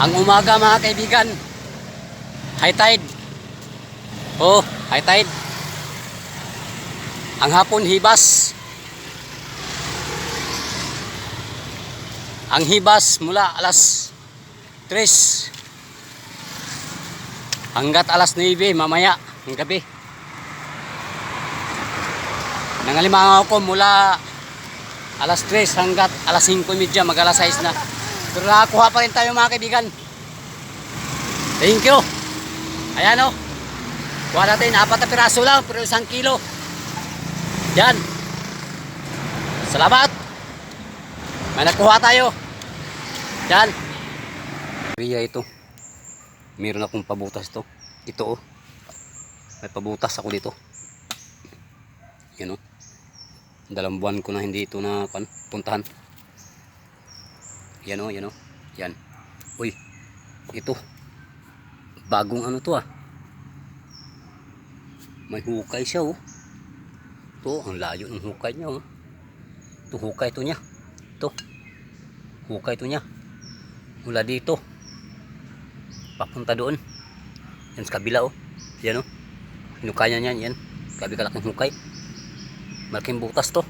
Ang umaga mga kaibigan, high tide. Oh, high tide. Ang hapon hibas. Ang hibas mula alas 3 hanggat alas 9 mamaya ng gabi. Nangalimangaw ko mula alas 3 hanggat alas 5.30 mag alas 6 na. Pero nakakuha pa rin tayo mga kaibigan. Thank you. Ayan o. Kuha natin, apat na piraso lang, pero isang kilo. Yan. Salamat. May nakuha tayo. Yan. Riya ito. Meron akong pabutas to. Ito oh. May pabutas ako dito. Yan oh. Dalawang buwan ko na hindi ito na pan, puntahan. Yan o, yan o. Yan. Uy, ito. Bagong ano to ah. May hukay siya oh. Ito, ang layo ng hukay niya oh. Ito, hukay to niya. Ito. Hukay to niya. Mula dito. Papunta doon. Yan sa kabila oh. Yan oh. Hinukay niya yan. Gabi kalaking hukay. Malaking butas to.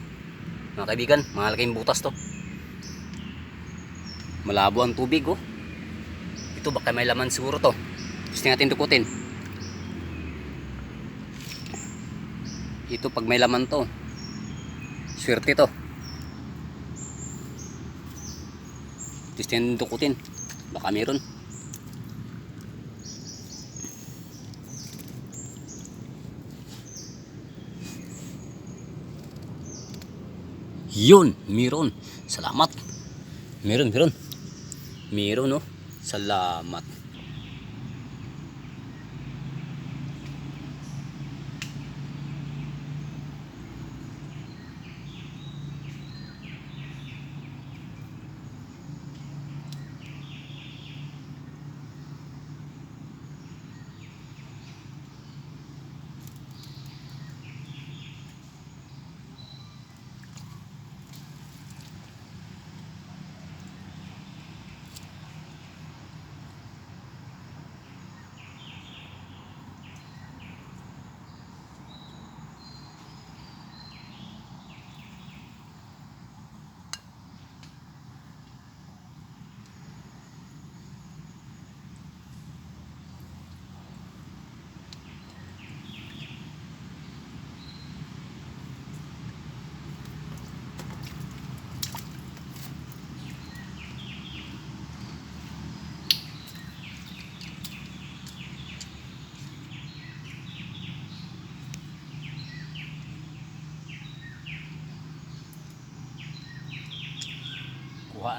Mga kaibigan, malaking butas to. Malabo ang tubig oh. Ito baka may laman siguro to. Gusto natin dukutin. Ito pag may laman to. Swerte to. Gusto natin dukutin. Baka meron. Yun, meron. Salamat. Meron, meron. Meron, no? Salamat.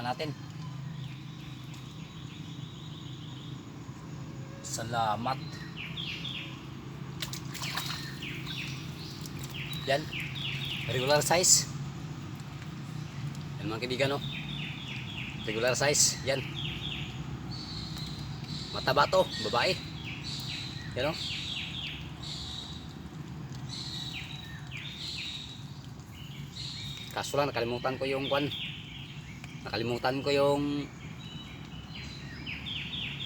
Kuha natin. Salamat. Yan. Regular size. Yan mga kaibigan, no? Regular size. Yan. Mataba to. Babae. Yan, no? Kaso lang, nakalimutan ko yung kwan. Nakalimutan ko yung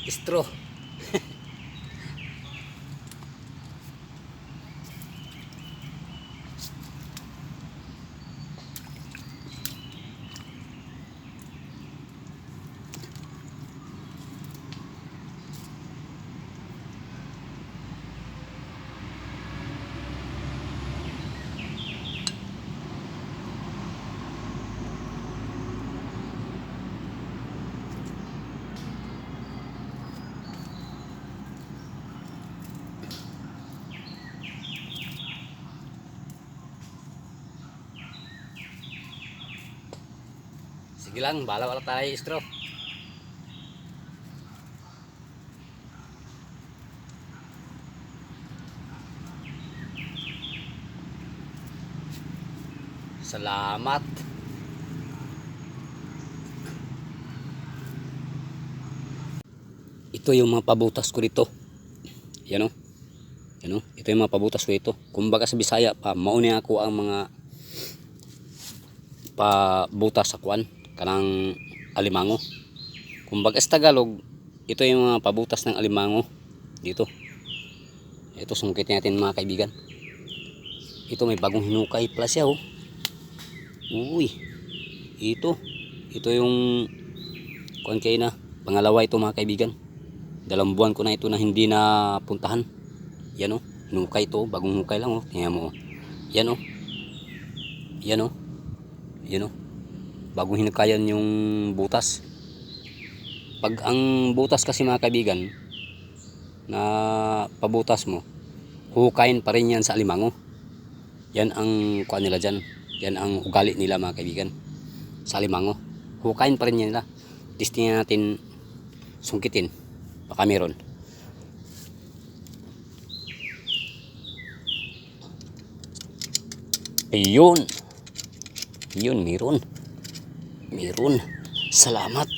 straw. Sige lang, bala wala tayo straw. Salamat. Ito yung mga pabutas ko dito. Yan o. Yan o. Ito yung mga pabutas ko dito. Kumbaga sa Bisaya pa, mauni ako ang mga pabutas sa kuan kanang alimango kumbaga sa Tagalog ito yung mga pabutas ng alimango dito. Ito sungkit natin mga kaibigan. Ito may bagong hinukay pala siya oh. Uy. Ito. Ito yung kuan na pangalawa ito mga kaibigan. Dalawang buwan ko na ito na hindi na puntahan. Yan oh. Hinukay ito. Bagong hukay lang oh. Tingnan mo oh. Yan oh. Yan oh. Yan oh. Bagong hinukayan yung butas. Pag ang butas kasi mga kaibigan na pabutas mo, hukayin pa rin yan sa alimango. Yan ang kuha nila dyan. Yan ang ugali nila mga kaibigan. Sa alimango. Hukayin pa rin yan nila. Testingin natin sungkitin. Baka meron. Ayun. Ayun, meron. Meron. Salamat.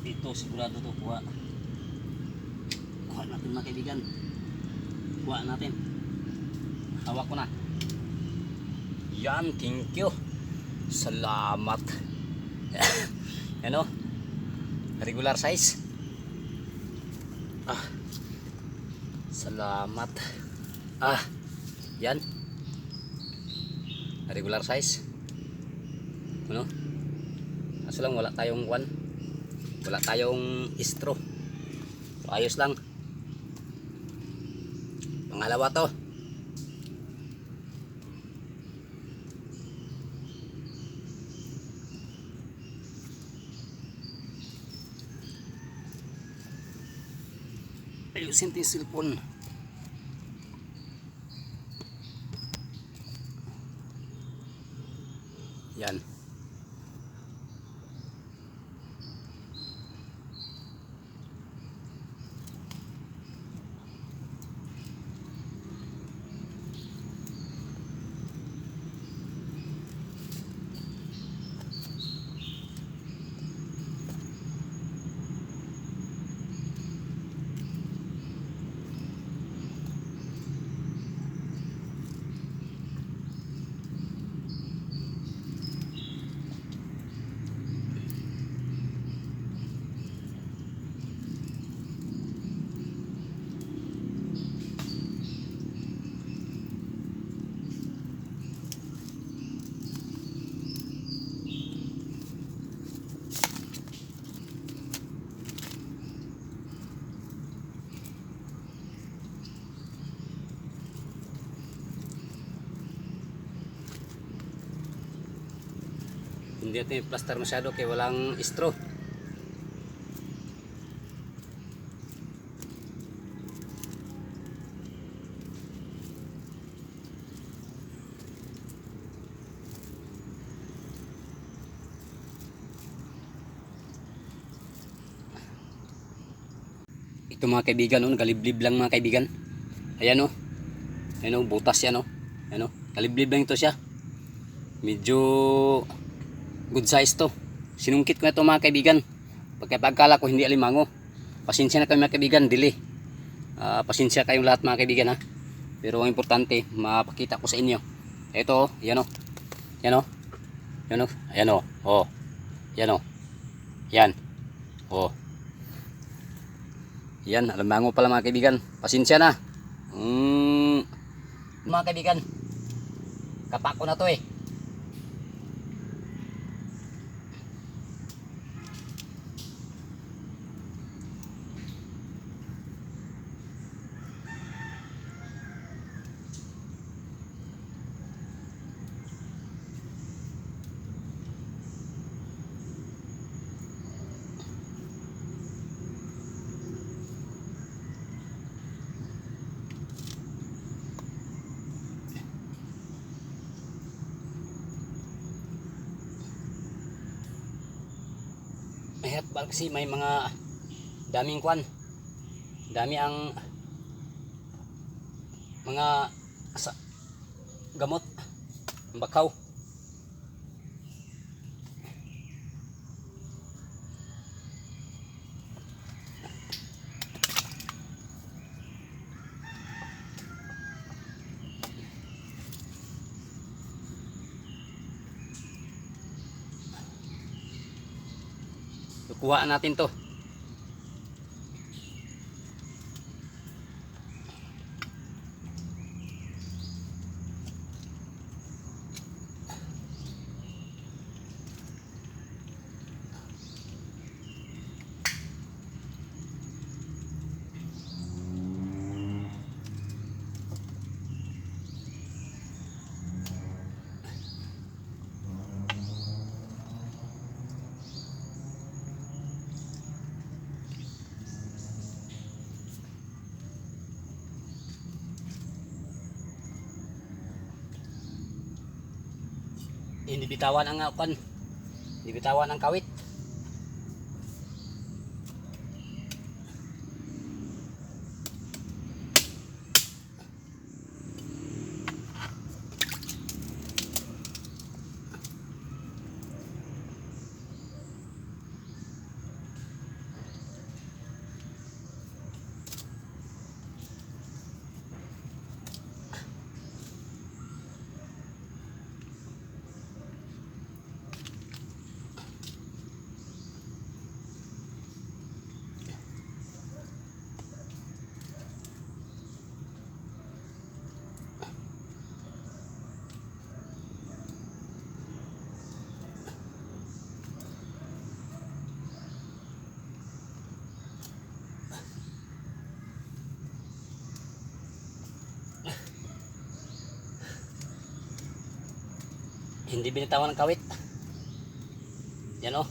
Dito, sigurado to kuha. Kuha natin mga kaibigan. Kuha natin. Hawak ko na. Yan, thank you. Salamat. ano? Regular size. Ah. Salamat. Ah. Yan. Regular size. Ano? Kaso lang wala tayong one. Wala tayong istro. So, ayos lang. Pangalawa to. Ayusin natin yung cellphone. Yan. Hindi natin plaster masyado kaya walang istro. Ito mga kaibigan, oh, galiblib lang mga kaibigan. Ayan oh. Ayan oh, butas yan oh. Ayan oh, galiblib lang ito siya. Medyo good size to. Sinungkit ko na ito mga kaibigan. Pagkapagkala ko hindi alimango. Pasensya na kayo mga kaibigan, dili. Ah, pasensya kayong lahat mga kaibigan ha. Pero ang importante, mapakita ko sa inyo. Ito, yan o. Yan o. Yan o. Ayan o. Oh. Yan o. Yan. Oh. Yan, alimango pala mga kaibigan. Pasensya na. Mm, mga kaibigan, kapako na to eh. Mahirap ba kasi may mga daming kwan. Dami ang mga gamot, bakaw. Kuha natin to. Hindi bitawan ang uh, pan. Hindi bitawan ang kawit. Hindi binitawan ng kawit. Yan oh.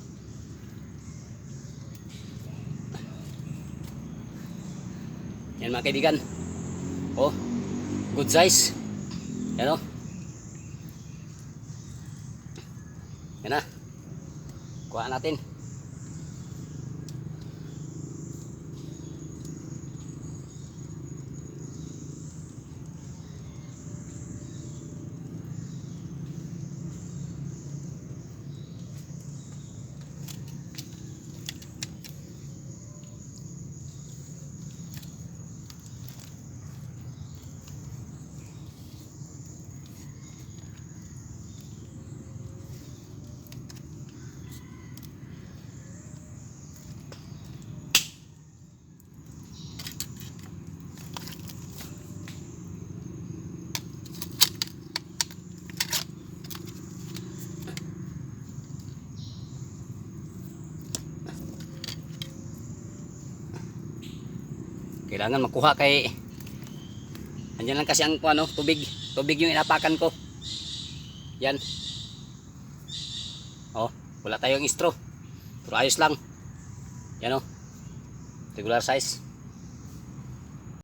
Yan mga kaibigan. Oh. Good size. Yan oh. Yan na. Kuha natin. Kailangan makuha kay Andiyan lang kasi ang ano, tubig. Tubig yung inapakan ko. Yan. Oh, wala tayong istro. Pero ayos lang. Yan oh. Regular size.